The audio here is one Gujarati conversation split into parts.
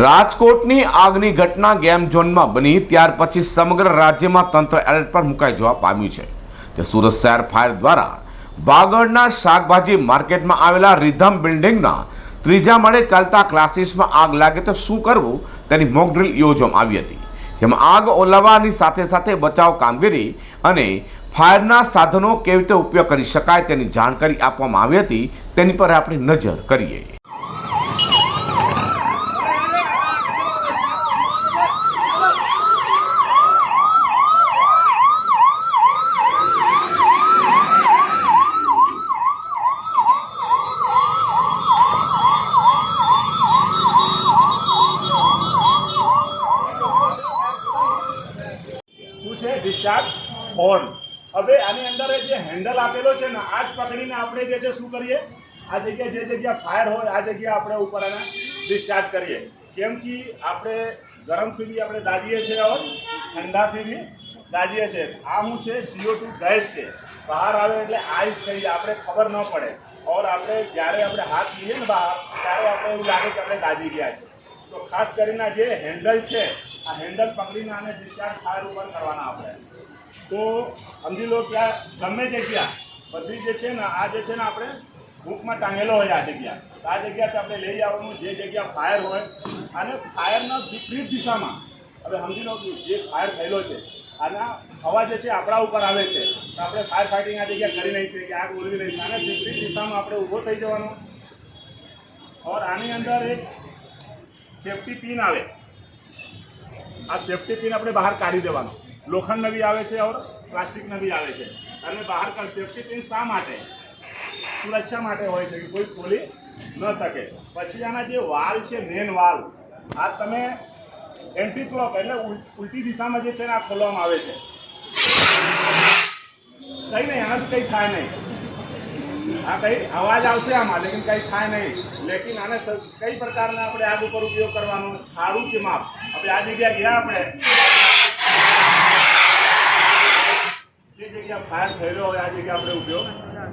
રાજકોટની આગની ઘટના ગેમ ઝોનમાં બની, ત્યાર પછી સમગ્ર રાજ્યમાં તંત્ર એલર્ટ પર મુકાઈ જવા પામ્યું છે. તે સુરત શહેર ફાયર દ્વારા બાગડના શાકભાજી માર્કેટમાં આવેલા રિધમ બિલ્ડિંગના ત્રીજા માળે ચાલતા ક્લાસીસમાં આગ લાગે તો શું કરવું? તેની મોક ડ્રીલ યોજવામાં આવી હતી. જેમાં આગ ઓલવવાની સાથે સાથે બચાવ કામગીરી અને ફાયરના સાધનો કેવી રીતે ઉપયોગ કરી શકાય તેની જાણકારી આપવામાં આવી હતી. તેની પર આપણે નજર કરીએ. શું છે ઓન હવે આની અંદર જે હેન્ડલ આપેલો છે ને, આ જ પકડીને આપણે જે છે શું કરીએ? આ જગ્યાએ જે જગ્યા ફાયર હોય, આ જગ્યા આપણે ઉપર એને ડિસ્ચાર્જ કરીએ. કેમ કે આપણે ગરમથી બી આપણે દાજીએ છીએ ઓર ઠંડાથી બી દાજીએ છીએ. આ શું છે? સીઓ ટુ ગેસ છે. બહાર આવે એટલે આઈસ થઈ જાય, આપણે ખબર ન પડે. ઓર આપણે જ્યારે આપણે હાથ લઈએ ને બહાર, ત્યારે આપણે એવું લાગે કે આપણે દાજી ગયા છે તો ખાસ કરીને જે હેન્ડલ છે આ હેન્ડલ પકડીને આને ડિસ્ચાર્જ ફાયર ઉપર કરવાના આપણે. તો સમજી લો કે આ ગમે જગ્યા બધી જે છે ને, આ જે છે ને આપણે બુકમાં ટાંગેલો હોય આ જગ્યા. આ જગ્યાથી આપણે લઈ આવવાનું, જે જગ્યા ફાયર હોય. અને ફાયરના વિપરીત દિશામાં, હવે સમજી લો જે ફાયર થયેલો છે આના હવા જે છે આપણા ઉપર આવે છે, તો આપણે ફાયર ફાઇટિંગ આ જગ્યા કરી નહીં શકીએ, આગ ઓલવી નહીં અને વિપરીત દિશામાં આપણે ઊભો થઈ જવાનો. ઓર આની અંદર એક સેફ્ટી પિન આવે. આ સેફટી પિન આપણે બહાર કાઢી દેવાનો. લોખંડ નવી આવે છે ઓર પ્લાસ્ટિક નવી આવે છે. અને બહાર સેફ્ટી પિન શા માટે? સુરક્ષા માટે હોય છે કે કોઈ ખોલી ન શકે. પછી આના જે વાલ છે મેન વાલ, આ તમે એન્ટી ક્લોક એટલે ઉલ- ઉલટી દિશામાં જે છે ને આ ખોલવામાં આવે છે. કંઈ નહીં, આનાથી કંઈ થાય નહીં. હા કઈ અવાજ આવશે આમાં, લેકિન કઈ થાય નહીં. લેકિન આને કઈ પ્રકારના આપણે આગ ઉપર ઉપયોગ કરવાનો? છાડું કે માપ? આપણે આ જગ્યા ગયા આપણે. જે જગ્યા ફાયર થયેલો હોય, આ જગ્યા આપણે ઉપયોગ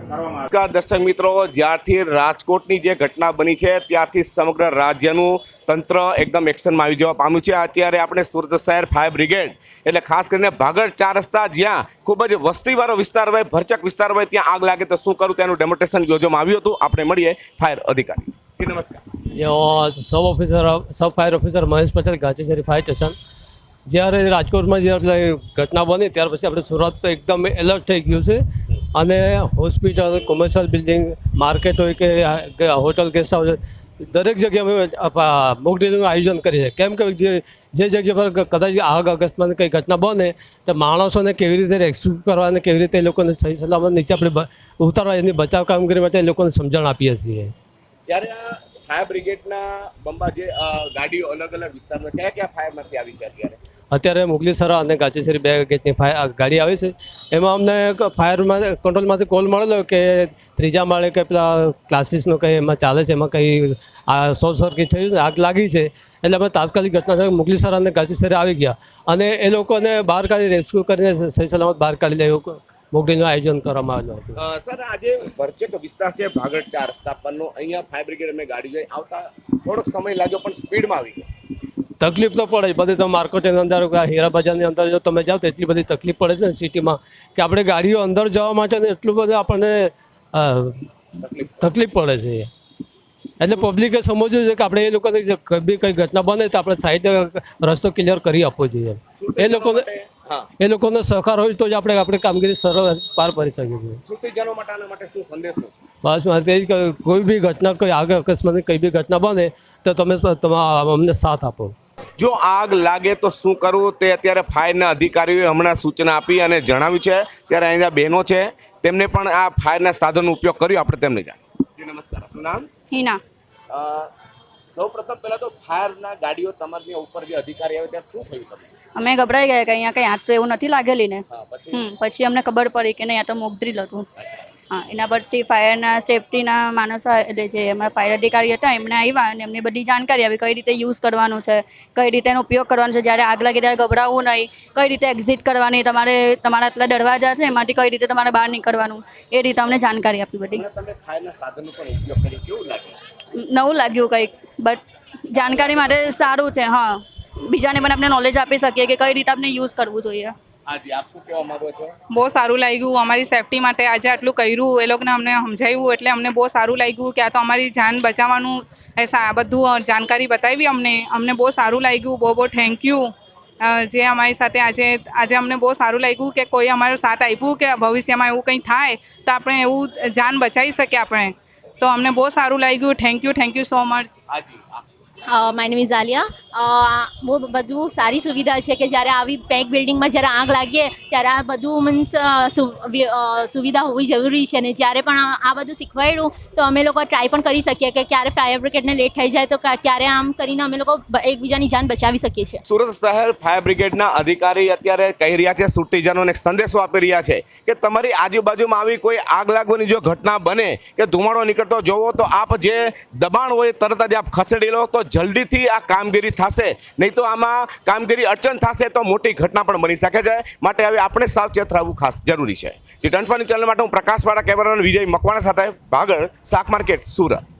નમસ્કાર દર્શક મિત્રો જ્યારથી રાજકોટની જે ઘટના બની છે ત્યારથી સમગ્ર રાજ્યનું તંત્ર એકદમ એક્શનમાં આવી જવા પામ્યું છે. અત્યારે આપણે સુરત શહેર ફાયર બ્રિગેડ એટલે ખાસ કરીને ભાગળ ચાર રસ્તા જ્યાં ખૂબ જ વસ્તીવાળો વિસ્તાર હોય ભરચક વિસ્તાર હોય ત્યાં આગ લાગે તો શું કરું તેનું ડેમોન્સ્ટ્રેશન યોજવામાં આવ્યું હતું. આપણે મળીએ ફાયર અધિકારી. નમસ્કાર. Sub officer sub fire officer Mahesh Patel Gandhisheri fire station જ્યારે રાજકોટમાં જ્યારે ઘટના બની ત્યાર પછી આપણે સુરત તો એકદમ એલર્ટ થઈ ગયું છે. અને હોસ્પિટલ કોમર્શિયલ બિલ્ડિંગ માર્કેટ હોય કે હોટલ ગેસ્ટ હાઉસ દરેક જગ્યાએ અમે મોકડ્રીલનું આયોજન કરીએ છીએ. કેમ કે જે જે જગ્યા પર કદાચ આગ અકસ્માત કંઈ ઘટના બને, તો માણસોને કેવી રીતે રેસ્ક્યુ કરવા અને કેવી રીતે એ લોકોને સહી સલામત નીચે આપણે ઉતારવા, એની બચાવ કામગીરી માટે એ લોકોને સમજણ આપીએ છીએ. ત્યારે ફાયર બ્રિગેડના બંબા જે ગાડીઓ અલગ અલગ વિસ્તારમાં કયા કયા ફાયરમાંથી આવી છે અત્યારે? અત્યારે મુગલીસરા અને ગાચીસરી બે ગેટની ફાયર ગાડી આવી છે. એમાં અમને ફાયરમાં, કંટ્રોલમાંથી કોલ મળેલો કે ત્રીજા માળે કે પેલા ક્લાસીસનો કંઈ એમાં ચાલે છે, એમાં કંઈ, આ શોર્ટ સર્કિટ થયું આગ લાગી છે, એટલે અમે તાત્કાલિક ઘટના મુગલીસરા અને ગાચીસરી આવી ગયા. અને એ લોકોને બહાર કાઢી, રેસ્ક્યુ કરીને સહી સલામત બહાર કાઢી લે એવું મોકડીનું આયોજન કરવામાં આવ્યું હતું. સર આજે ભરચક વિસ્તાર છે ભાગળ ચાર રસ્તા પરનો અહીંયા ફાયર બ્રિગેડ અમે ગાડી લઈ આવતા થોડોક સમય લાગ્યો પણ સ્પીડમાં આવી ગયો. તકલીફ તો પડે. બધી તમે માર્કેટની અંદર હીરા બજારની અંદર જો તમે જાઓ તો એટલી બધી તકલીફ પડે છે ને સિટીમાં કે આપણે ગાડીઓ અંદર જવા માટે ને એટલું બધું આપણને તકલીફ પડે. છે. એટલે પબ્લિકે સમજવું જોઈએ કે આપણે એ લોકોને બી કંઈ ઘટના બને તો આપણે સાઈડ રસ્તો ક્લિયર કરી આપવો જોઈએ. એ લોકોને એ લોકોનો સહકાર હોય તો જ આપણે આપણી કામગીરી સરળ પાર પાડી શકીએ છીએ. બસ મારે એ કોઈ બી ઘટના કોઈ આગ અકસ્માતની કોઈ બી ઘટના બને તો તમે અમને સાથ આપો. જો આગ લાગે તો શું કરવું? તે અત્યારે ફાયરના અધિકારીઓએ હમણાં સૂચના આપી અને જણાવ્યું છે. ત્યારે અહીંયા બહેનો છે. તેમને પણ આ ફાયરના સાધનનો ઉપયોગ કર્યો. આપણે તેમને જાણ નમસ્કાર. આપનું નામ? હિના. સૌ પ્રથમ પહેલાં તો ફાયરના ગાડીઓ તમારી ઉપર જે અધિકારી આવે ત્યારે શું થયું તમને? અમે ગભરાઈ ગયા કે અહીંયા કંઈ હાથ તો એવું નથી લાગેલી ને હા પછી? હમ પછી અમને ખબર પડી કે નહીં આ તો મોકદ્રીલ હતું. હા એના પરથી ફાયરના સેફટીના માણસો એટલે જે અમારા ફાયર અધિકારી હતા એમને આવ્યા અને એમને બધી જાણકારી આવી કઈ રીતે યુઝ કરવાનું છે કઈ રીતે એનો ઉપયોગ કરવાનો છે જ્યારે આગ લાગે ત્યારે ગભરાવવું નહીં કઈ રીતે એક્ઝિટ કરવાની તમારે તમારા આટલા દરવાજા છે એમાંથી કઈ રીતે તમારે બહાર નીકળવાનું એ રીતે અમને જાણકારી આપી બધી. નવું લાગ્યું કંઈક બટ જાણકારી માટે સારું છે હા. બીજાને પણ આપણે નોલેજ આપી શકીએ કે કઈ રીતે આપણે યુઝ કરવું જોઈએ. બહુ સારું લાગ્યું અમારી સેફટી માટે આજે આટલું કર્યું. એ લોકોને અમને સમજાવ્યું એટલે અમને બહુ સારું લાગ્યું કે આ તો અમારી જાન બચાવવાનું બધું જાણકારી બતાવી અમને. અમને બહુ સારું લાગ્યું બહુ બહુ થેન્ક યુ જે અમારી સાથે આજે આજે અમને બહુ સારું લાગ્યું કે કોઈ અમારો સાથ આપ્યું કે ભવિષ્યમાં એવું કંઈ થાય તો આપણે એવું જાન બચાવી શકીએ આપણે. તો અમને બહુ સારું લાગ્યું. Thank you thank you so much my name is Aliya બહુ બધું સારી સુવિધા છે કે જ્યારે આવી પેક બિલ્ડિંગમાં જ્યારે આગ લાગે ત્યારે આ બધું મીન્સ સુવિધા હોવી જરૂરી છે ને જ્યારે પણ આ બધું શીખવાડ્યું, તો અમે લોકો ટ્રાય પણ કરી શકીએ કે ક્યારે ફાયર બ્રિગેડને લેટ થઈ જાય તો ક્યારે આમ કરીને અમે લોકો એકબીજાની જાન બચાવી શકીએ છીએ. સુરત શહેર ફાયર બ્રિગેડના અધિકારી અત્યારે કહી રહ્યા છે એક સંદેશો આપી રહ્યા છે કે તમારી આજુબાજુમાં આવી કોઈ આગ લાગવાની જો ઘટના બને કે ધુમાડો નીકળતો જોવો, તો આપ જે દબાણ હોય તરત જ આપ ખસેડી લો, તો જલ્દીથી આ કામગીરી થશે. નહીં તો આમાં કામગીરી અડચણ થશે તો મોટી ઘટના પણ બની શકે છે. માટે હવે આપણે સાવચેત રહેવું ખાસ જરૂરી છે. જે ટનપાની ચેનલ માટે હું પ્રકાશવાળા કેમેરામેન વિજય મકવાણા સાથે ભાગળ, શાક માર્કેટ, સુરત.